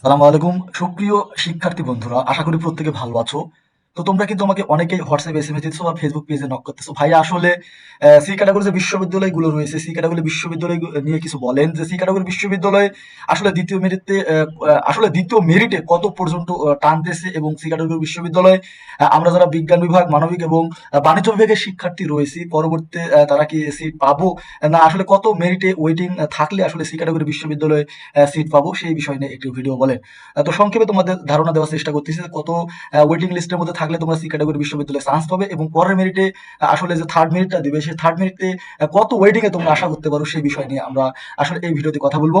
সালাম আলাইকুম। সুপ্রিয় শিক্ষার্থী বন্ধুরা আশা করি প্রত্যেকে ভালো আছো। তো তোমরা কিন্তু আমাকে অনেকেই হোয়াটসঅ্যাপ এসএমএস দিচ্ছ বা ফেসবুক পেজে নক করতেছো। ভাই, আসলে সি ক্যাটাগরি যে বিশ্ববিদ্যালয়গুলো রয়েছে সি ক্যাটাগরি বিশ্ববিদ্যালয় নিয়ে কিছু বলেন যে সি ক্যাটাগরি বিশ্ববিদ্যালয় আসলে দ্বিতীয় মেরিটে আসলে দ্বিতীয় মেরিটে কত পর্যন্ত টানতেছে এবং সি ক্যাটাগরি বিশ্ববিদ্যালয় আমরা যারা বিজ্ঞান বিভাগ, মানবিক এবং বাণিজ্য বিভাগের শিক্ষার্থী রয়েছি, পরবর্তীতে তারা কি সিট পাবো? না, আসলে কত মেরিটে ওয়েটিং থাকলে আসলে সি ক্যাটাগরি বিশ্ববিদ্যালয়ে সিট পাবো? সেই বিষয় নিয়ে একটি ভিডিও বলেন। তো সংক্ষেপে তোমাদের ধারণা দেওয়ার চেষ্টা করতেছি কত ওয়েটিং লিস্টের মধ্যে থাকলে তোমরা সি ক্যাটাগরি বিশ্ববিদ্যালয়ে চান্স পাবে এবং পরের মেরিটে আসলে যে থার্ড মেরিটটা দিবে, সেই থার্ড মেরিটে কত ওয়েটিংয়ে তোমরা আশা করতে পারো সেই বিষয় নিয়ে আমরা আসলে এই ভিডিওতে কথা বলব।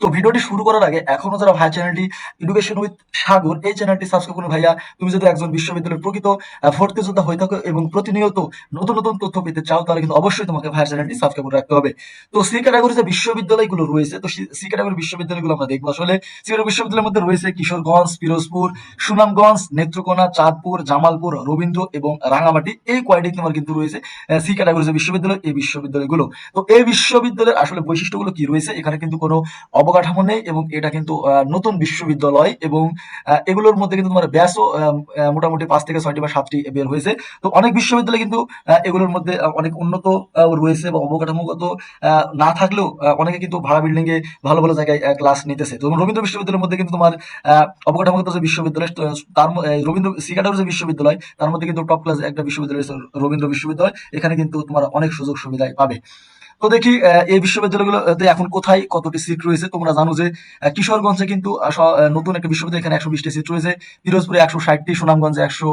তো ভিডিওটি শুরু করার আগে এখনও যারা ভাই চ্যানেলটি এডুকেশন উইথ সাগর, এই চ্যানেলটি সাবস্ক্রাইব করুন ভাইয়া। তুমি যদি একজন বিশ্ববিদ্যালয়ের প্রকৃত ভর্তি যোদ্ধা হয়ে থাকো এবং প্রতিনিয়ত নতুন নতুন তথ্য পেতে চাও, তাহলে কিন্তু অবশ্যই তোমাকে ভাইয়া চ্যানেলটি সাবস্ক্রাইব করে রাখতে হবে। তো সি ক্যাটাগরি যে বিশ্ববিদ্যালয়গুলো রয়েছে, তো সি ক্যাটাগরি বিশ্ববিদ্যালয়গুলো আমরা দেখব আসলে। সি বিশ্ববিদ্যালয়ের মধ্যে রয়েছে কিশোরগঞ্জ, পিরোজপুর, সুনামগঞ্জ, নেত্রকোনা, চাঁদপুর, জামালপুর, রবীন্দ্র এবং রাঙামাটি। এই কয়টি তোমার কিন্তু রয়েছে সি ক্যাটাগরি যে বিশ্ববিদ্যালয়, এই বিশ্ববিদ্যালয়গুলো। তো এই বিশ্ববিদ্যালয়ের আসলে বৈশিষ্ট্যগুলো কি রয়েছে? এখানে কিন্তু কোনো অবকাঠামো নেই এবং এটা কিন্তু নতুন বিশ্ববিদ্যালয় এবং এগুলোর মধ্যে কিন্তু তোমার ব্যাসও মোটামুটি পাঁচ থেকে ছয়টি বা সাতটি বের হয়েছে। তো অনেক বিশ্ববিদ্যালয় কিন্তু এগুলোর মধ্যে অনেক উন্নত রয়েছে বা অবকাঠামোগত না থাকলেও অনেকে কিন্তু ভাড়া বিল্ডিং এ ভালো ভালো জায়গায় ক্লাস নিতেছে। তো রবীন্দ্র বিশ্ববিদ্যালয়ের মধ্যে কিন্তু তোমার অবকাঠামোগত যে বিশ্ববিদ্যালয় তার রবীন্দ্র, সিকাটার যে বিশ্ববিদ্যালয়, তার মধ্যে কিন্তু টপ ক্লাস একটা বিশ্ববিদ্যালয় রবীন্দ্র বিশ্ববিদ্যালয়। এখানে কিন্তু তোমার অনেক সুযোগ সুবিধা পাবে। তো দেখি এই বিশ্ববিদ্যালয়গুলোতে এখন কোথায় কতটি সিট রয়েছে? তোমরা জানো যে কিশোরগঞ্জে কিন্তু নতুন একটা বিশ্ববিদ্যালয় এখানে একশো বিশটি সিট রয়েছে। পিরোজপুরে একশো ষাটটি, সুনামগঞ্জে একশো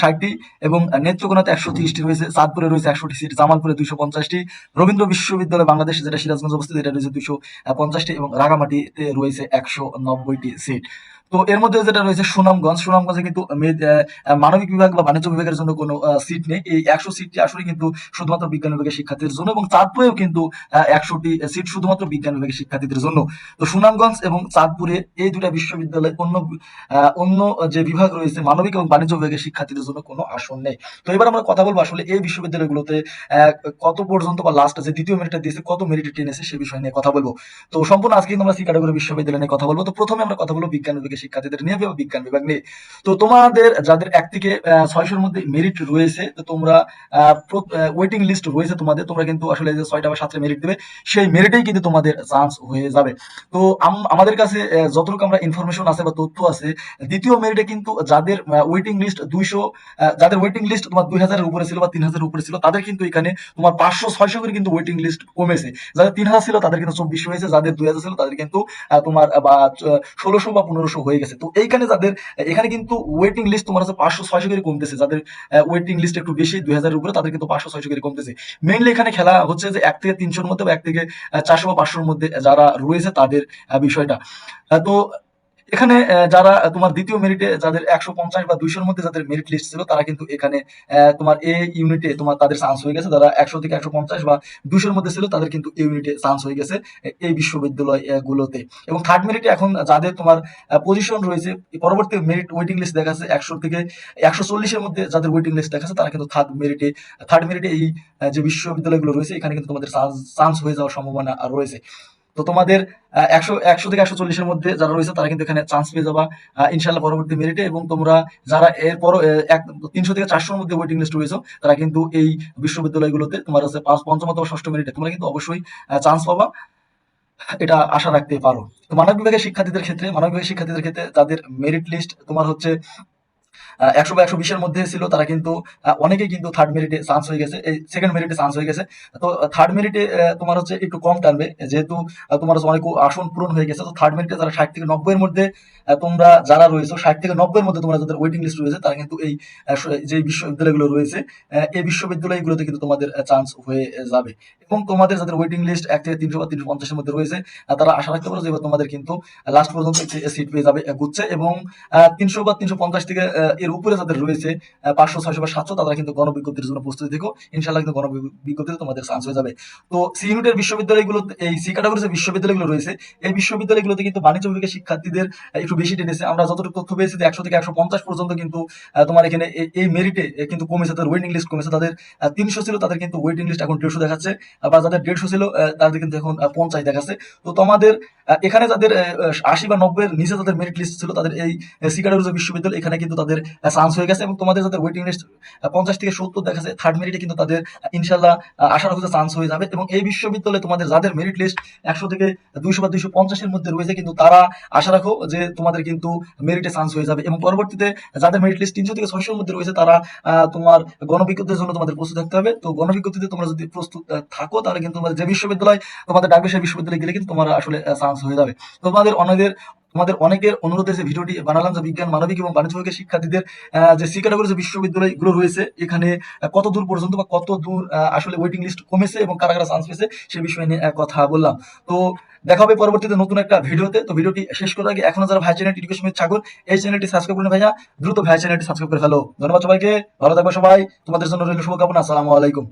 ষাটটি এবং নেত্রকোনাতে একশো তিরিশটি রয়েছে। চাঁদপুরে রয়েছে একশোটি সিট জামালপুরে দুইশো পঞ্চাশটি। রবীন্দ্র বিশ্ববিদ্যালয় বাংলাদেশ যেটা সিরাজগঞ্জ অবস্থিত এটা রয়েছে দুইশো পঞ্চাশটি এবং রাঙামাটিতে রয়েছে একশো নব্বইটি সিট তো এর মধ্যে যেটা রয়েছে সুনামগঞ্জ, সুনামগঞ্জে কিন্তু মানবিক বিভাগ বা বাণিজ্য বিভাগের জন্য কোনো সিট নেই। এই একশো সিটটি আসলে কিন্তু শুধুমাত্র বিজ্ঞান বিভাগের শিক্ষার্থীদের জন্য এবং চাঁদপুরেও কিন্তু একশোটি সিট শুধুমাত্র বিজ্ঞান বিভাগের শিক্ষার্থীদের জন্য। তো সুনামগঞ্জ এবং চাঁদপুরে এই দুটা বিশ্ববিদ্যালয় অন্য অন্য যে বিভাগ রয়েছে মানবিক এবং বাণিজ্য বিভাগের শিক্ষার্থীদের জন্য কোনো আসন নেই। তো এবার আমরা কথা বলব আসলে এই বিশ্ববিদ্যালয়গুলোতে কত পর্যন্ত বা লাস্ট যে দ্বিতীয় মেরিটটা দিয়েছে, কত মেরিটে টেনেছে সে বিষয় নিয়ে কথা বলব। তো সম্পূর্ণ আজকে কিন্তু আমরা সি ক্যাটাগরি বিশ্ববিদ্যালয় নিয়ে কথা বলব। তো প্রথমে আমরা কথা বলব বিজ্ঞান বিভাগের শিক্ষার্থীদের নিয়ে বা বিজ্ঞান বিভাগ নিয়ে। তো তোমাদের যাদের এক থেকে ছয়শোর মধ্যে মেরিট রয়েছে, তো তোমরা ওয়েটিং লিস্ট রয়েছে তোমাদের, তোমরা কিন্তু আসলে যে ছয়টা বা সাতটা মেরিট দেবে, সেই মেরিটেই কিন্তু তোমাদের চান্স হয়ে যাবে। তো আমাদের কাছে যতটুকু আমরা ইনফরমেশন আছে বা তথ্য আছে, দ্বিতীয় মেরিটে কিন্তু যাদের ওয়েটিং লিস্ট দুইশো যাদের ওয়েটিং লিস্ট তোমার দুই হাজারের উপরে ছিল বা তিন হাজারের উপরে ছিল, তাদের কিন্তু এখানে তোমার পাঁচশো, ছয়শো করে কিন্তু ওয়েটিং লিস্ট কমেছে। যাদের তিন হাজার ছিল তাদের কিন্তু চব্বিশ হয়েছে, যাদের দুই হাজার ছিল তাদের কিন্তু তোমার বা ষোলোশো বা পনেরোশো হয়ে গেছে। তো এইখানে যাদের, এখানে কিন্তু ওয়েটিং লিস্ট তোমার আছে পাঁচশো ছয়শো করে কমতেছে। যাদের ওয়েটিং লিস্ট একটু বেশি, দুই হাজারের উপরে, তাদের কিন্তু পাঁচশো ছয়শো করে কমতেছে। মেইনলি এখানে খেলা হচ্ছে যে এক থেকে তিনশোর মধ্যে বা এক থেকে চারশো বা পাঁচশোর মধ্যে যারা রয়েছে তাদের বিষয়টা। তো এখানে যারা তোমার দ্বিতীয় মেরিটে যাদের একশো পঞ্চাশ বা দুইশোর মধ্যে যাদের মেরিট লিস্ট ছিল, তারা কিন্তু এখানে তোমার এ ইউনিটে তোমার তাদের চান্স হয়ে গেছে। যারা একশো থেকে একশো পঞ্চাশ বা দুইশোর মধ্যে ছিল, তাদের কিন্তু এই ইউনিটে চান্স হয়ে গেছে এই বিশ্ববিদ্যালয় গুলোতে। এবং থার্ড মেরিটে এখন যাদের তোমার পজিশন রয়েছে পরবর্তী মেরিট ওয়েটিং লিস্ট দেখাচ্ছে একশো থেকে একশো চল্লিশের মধ্যে যাদের ওয়েটিং লিস্ট দেখাচ্ছে, তারা কিন্তু থার্ড মেরিটে থার্ড মেরিটে এই যে বিশ্ববিদ্যালয়গুলো রয়েছে, এখানে কিন্তু তোমাদের চান্স হয়ে যাওয়ার সম্ভাবনা রয়েছে। তো তোমাদের একশো একশো থেকে একশো চল্লিশের মধ্যে যারা রয়েছে, তারা কিন্তু এখানে চান্স পেয়ে যাবা। ইনশাল্লাহ পরবর্তী মেরিটে এবং তোমরা যারা এরপর এক, তিনশো থেকে চারশোর মধ্যে ওয়েটিং লিস্ট রয়েছে, তারা কিন্তু এই বিশ্ববিদ্যালয়গুলোতে তোমার হচ্ছে পাঁচ পঞ্চম অথবা ষষ্ঠ মেরিটে তোমরা কিন্তু অবশ্যই চান্স পাবা। এটা আশা রাখতে পারো। মানব বিভাগের শিক্ষার্থীদের ক্ষেত্রে, মানব বিভাগের শিক্ষার্থীদের ক্ষেত্রে যাদের মেরিট লিস্ট তোমার হচ্ছে একশো বা একশো বিশের মধ্যে ছিল, তারা কিন্তু অনেকেই কিন্তু থার্ড মেরিটে চান্স হয়ে গেছে, এই সেকেন্ড মেরিটে চান্স হয়ে গেছে। তো থার্ড মেরিটে তোমার হচ্ছে একটু কম টানবে, যেহেতু তোমার হচ্ছে অনেক আসন পূরণ হয়ে গেছে, তো থার্ড মেরিটে যারা ষাট থেকে নব্বই এর মধ্যে তোমরা যারা রয়েছে, ষাট থেকে নব্বই এর মধ্যে তোমরা যাদের ওয়েটিং লিস্ট রয়েছে, তারা কিন্তু এই যে বিশ্ববিদ্যালয়গুলো রয়েছে এই বিশ্ববিদ্যালয়গুলোতে কিন্তু তোমাদের চান্স হয়ে যাবে। এবং তোমাদের যাদের ওয়েটিং লিস্ট এক থেকে তিনশো বা তিনশো পঞ্চাশের মধ্যে রয়েছে তারা আশা রাখতে পারো যে তোমাদের কিন্তু লাস্ট পর্যন্ত সিট পেয়ে যাবে গুচ্ছে এবং তিনশো বা তিনশো পঞ্চাশ থেকে এর উপরে যাদের রয়েছে পাঁচশো, ছয়শো বা সাতশো, তারা কিন্তু গণবিজ্ঞপ্তির জন্য প্রস্তুতি থেকো। ইনশাল্লাহ কিন্তু গণবিজ্ঞপ্তিতে তোমাদের চান্স হয়ে যাবে। তো সি ইউনিটের বিশ্ববিদ্যালয়গুলো এই সি ক্যাটাগরির যে বিশ্ববিদ্যালয়গুলো রয়েছে। এই বিশ্ববিদ্যালয়গুলোতে কিন্তু বাণিজ্য বিভাগের শিক্ষার্থীদের একটু বেশি টেনেছে। আমরা যতটুকু তথ্য পেয়েছি যে একশো থেকে একশো পঞ্চাশ পর্যন্ত কিন্তু তোমার এখানে এই- মেরিটে কিন্তু কমেছে। তাদের ওয়েটিং লিস্ট কমেছে। তাদের তিনশো ছিল, তাদের কিন্তু ওয়েটিং লিস্ট এখন দেড়শো দেখাচ্ছে। বা যাদের দেড়শো ছিল তাদের কিন্তু এখন পঞ্চাশ দেখাচ্ছে। তো তোমাদের এখানে যাদের আশি বা নব্বই নিচে তাদের মেরিট লিস্ট ছিল, তাদের এই সিকাডারুজ বিশ্ববিদ্যালয়, এখানে কিন্তু তাদের চান্স হয়ে গেছে এবং তোমাদের যাদের ওয়েটিং লিস্ট পঞ্চাশ থেকে সত্তর দেখাচ্ছে থার্ড মেরিটে কিন্তু তাদের ইনশাল্লাহ আশা রাখো চান্স হয়ে যাবে এবং এই বিশ্ববিদ্যালয়ে তোমাদের যাদের মেরিট লিস্ট একশো থেকে দুইশো বা দুইশো পঞ্চাশের মধ্যে রয়েছে কিন্তু তারা আশা রাখো যে তোমাদের কিন্তু মেরিটে চান্স হয়ে যাবে এবং পরবর্তীতে যাদের মেরিট লিস্ট তিনশো থেকে ছয়শোর মধ্যে রয়েছে তারা তোমার গণবিজ্ঞপ্তির জন্য তোমাদের প্রস্তুত থাকতে হবে। তো গণবিজ্ঞপ্তিতে তোমরা যদি প্রস্তুত থাকো তাহলে কিন্তু তোমাদের যে বিশ্ববিদ্যালয়, তোমাদের ডাকবে সেই বিশ্ববিদ্যালয়ে গেলে কিন্তু তোমার আসলে চান্স হয়ে যাবে। তোমাদের অনেকের তোমাদের অনেকের অনুরোধে যে ভিডিওটি বানালাম, যে বিজ্ঞান, মানবিক এবং বাণিজ্য বিভাগের শিক্ষার্থীদের যে সি ক্যাটাগরি যে বিশ্ববিদ্যালয়গুলো রয়েছে, এখানে কত দূর পর্যন্ত বা কত দূর আসলে ওয়েটিং লিস্ট কমেছে এবং কারা কারা চান্স পেয়েছে, সে বিষয়ে নিয়ে কথা বললাম। তো দেখা হবে পরবর্তীতে নতুন একটা ভিডিওতে। তো ভিডিওটি শেষ করার আগে এখনও যারা ভাই চ্যানেলটি এডুকেশন ছাগল, এই চ্যানেলটি সাবস্ক্রাইব করুন ভাইয়া। দ্রুত ভাই চ্যানেলটি সাবস্ক্রাইব করে ফেলো। ধন্যবাদ সবাইকে। ভালো থাকবে সবাই। তোমাদের জন্য রইল শুভকামনা। আসসালামু আলাইকুম।